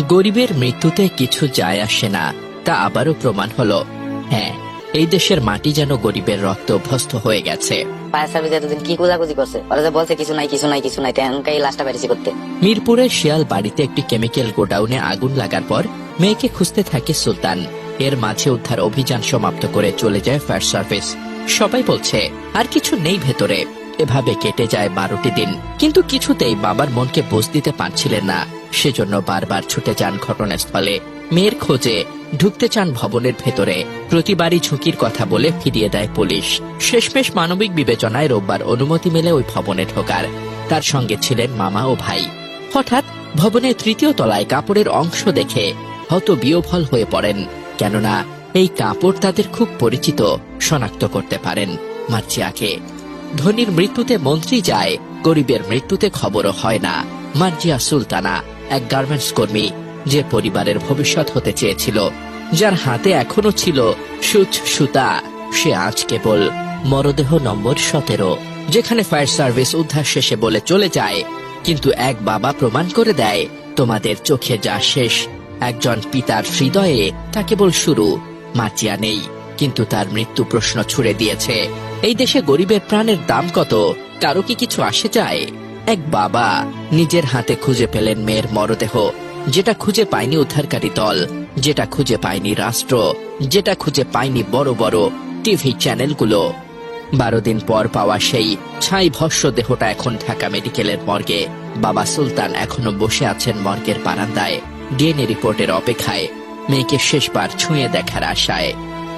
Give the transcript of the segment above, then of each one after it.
গরিবের মৃত্যুতে কিছু যায় আসে না তা আবারও প্রমাণ হলো। হ্যাঁ এই দেশের মাটি যেন গরিবের রক্ত অভ্যস্ত হয়ে গেছে। ফায়ার সার্ভিস এতদিন কি কুজাকুজি করছে? ওরা বলছে কিছু নাই কিছু নাই কিছু নাই লাশটা করতে। মিরপুরের শিয়াল বাড়িতে একটি কেমিক্যাল গোডাউনে আগুন লাগার পর মেয়েকে খুঁজতে থাকে সুলতান। এর মাঝে উদ্ধার অভিযান সমাপ্ত করে চলে যায় ফায়ার সার্ভিস। সবাই বলছে আর কিছু নেই ভেতরে। এভাবে কেটে যায় বারোটি দিন। কিন্তু কিছুতেই বাবার মনকে বুঝ দিতে পারছিলেন না। সেজন্য বারবার ছুটে যান ঘটনাস্থলে। মেয়ের খোঁজে ঢুকতে চান ভবনের ভেতরে। প্রতিবারই ঝুঁকির কথা বলে ফিরিয়ে দেয় পুলিশ। শেষমেশ মানবিক বিবেচনায় রোববার অনুমতি মেলে ওই ভবনে ঢোকার। তার সঙ্গে ছিলেন মামা ও ভাই। হঠাৎ ভবনের তৃতীয় তলায় কাপড়ের অংশ দেখে হত বিয়োফল হয়ে পড়েন। কেননা এই কাপড় তাদের খুব পরিচিত, শনাক্ত করতে পারেন মার্জিয়াকে ধনীর মৃত্যুতে মন্ত্রী যায়, গরিবের মৃত্যুতে খবরও হয় না, মার্জিয়া সুলতানা। এক গার্মেন্টস কর্মী যে পরিবারের ভবিষ্যৎ হতে চেয়েছিল, যার হাতে এখনও ছিল সুচ সুতা। সে আজ কেবল মরদেহ নম্বর সতেরো, যেখানে ফায়ার সার্ভিস উদ্ধার শেষে বলে চলে যায়, কিন্তু এক বাবা প্রমাণ করে দেয়, তোমাদের চোখে যা শেষ, একজন পিতার হৃদয়ে তা কেবল শুরু মাচিয়া নেই, কিন্তু তার মৃত্যু প্রশ্ন ছুড়ে দিয়েছে। এই দেশে গরিবের প্রাণের দাম কত? কারও কি কিছু আসে যায়? এক বাবা নিজের হাতে খুঁজে পেলেন মেয়ের মরদেহ। যেটা খুঁজে পায়নি উদ্ধারকারী দল, যেটা খুঁজে পায়নি রাষ্ট্র, যেটা খুঁজে পায়নি বড় বড় টিভি চ্যানেলগুলো। বারো দিন পর পাওয়া সেই ছাই ভস্য দেহটা এখন ঢাকা মেডিকেলের মর্গে। বাবা সুলতান এখনও বসে আছেন মর্গের বারান্দায়, ডিএনএ রিপোর্টের অপেক্ষায়। মেয়েকে শেষবার ছুঁয়ে দেখার আশায়।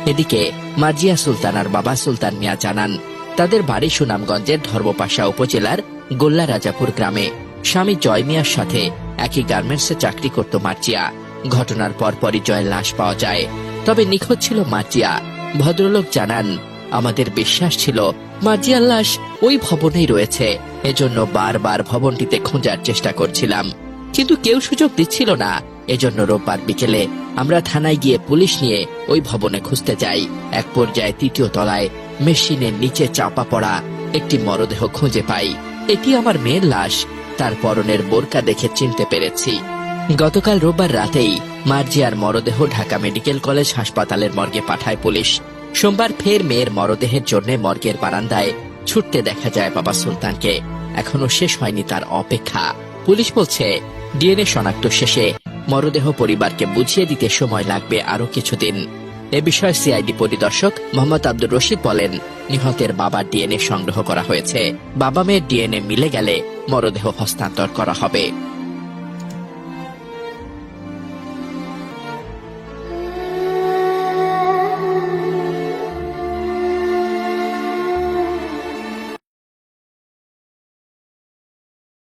এদিকে মার্জিয়া সুলতান আর বাবা সুলতান মিয়া জানান, তাদের বাড়ি সুনামগঞ্জের ধর্মপাশা উপজেলার গোল্লা রাজাপুর গ্রামে। স্বামী জয় মিয়ার সাথে একই গার্মেন্টসে চাকরি করত মার্জিয়া। ঘটনার পরপরই জয়ের লাশ পাওয়া যায়। তবে নিখোঁজ ছিল মার্জিয়া। ভদ্রলোক জানান, আমাদের বিশ্বাস ছিল মার্জিয়ার লাশ ওই ভবনেই রয়েছে। এজন্য বারবার ভবনটিতে খোঁজার চেষ্টা করছিলাম। কিন্তু কেউ সুযোগ দিচ্ছিল না। এজন্য রোববার বিকেলে আমরা থানায় গিয়ে পুলিশ নিয়ে ওই ভবনে খুঁজতে যাই। এক পর্যায়ে তৃতীয় তলায় মেশিনের নিচে চাপা পড়া একটি মরদেহ খুঁজে পাই। এটি আমার মেয়ের লাশ। তার পরনের বোরকা দেখে চিনতে পেরেছি। গতকাল রোববার রাতেই মার্জিয়ার মরদেহ ঢাকা মেডিকেল কলেজ হাসপাতালের মর্গে পাঠায় পুলিশ। সোমবার ফের মেয়ের মরদেহের জন্য মর্গের বারান্দায় ছুটতে দেখা যায় বাবা সুলতানকে। এখনও শেষ হয়নি তার অপেক্ষা। পুলিশ বলছে, ডিএনএ শনাক্ত শেষে মরদেহ পরিবারকে বুঝিয়ে দিতে সময় লাগবে আরও কিছুদিন। এ বিষয়ে সিআইডি পরিদর্শক মোহাম্মদ আব্দুর রশিদ বলেন, নিহতের বাবার ডিএনএ সংগ্রহ করা হয়েছে। বাবা মেয়ের ডিএনএ মিলে গেলে মরদেহ হস্তান্তর করা হবে।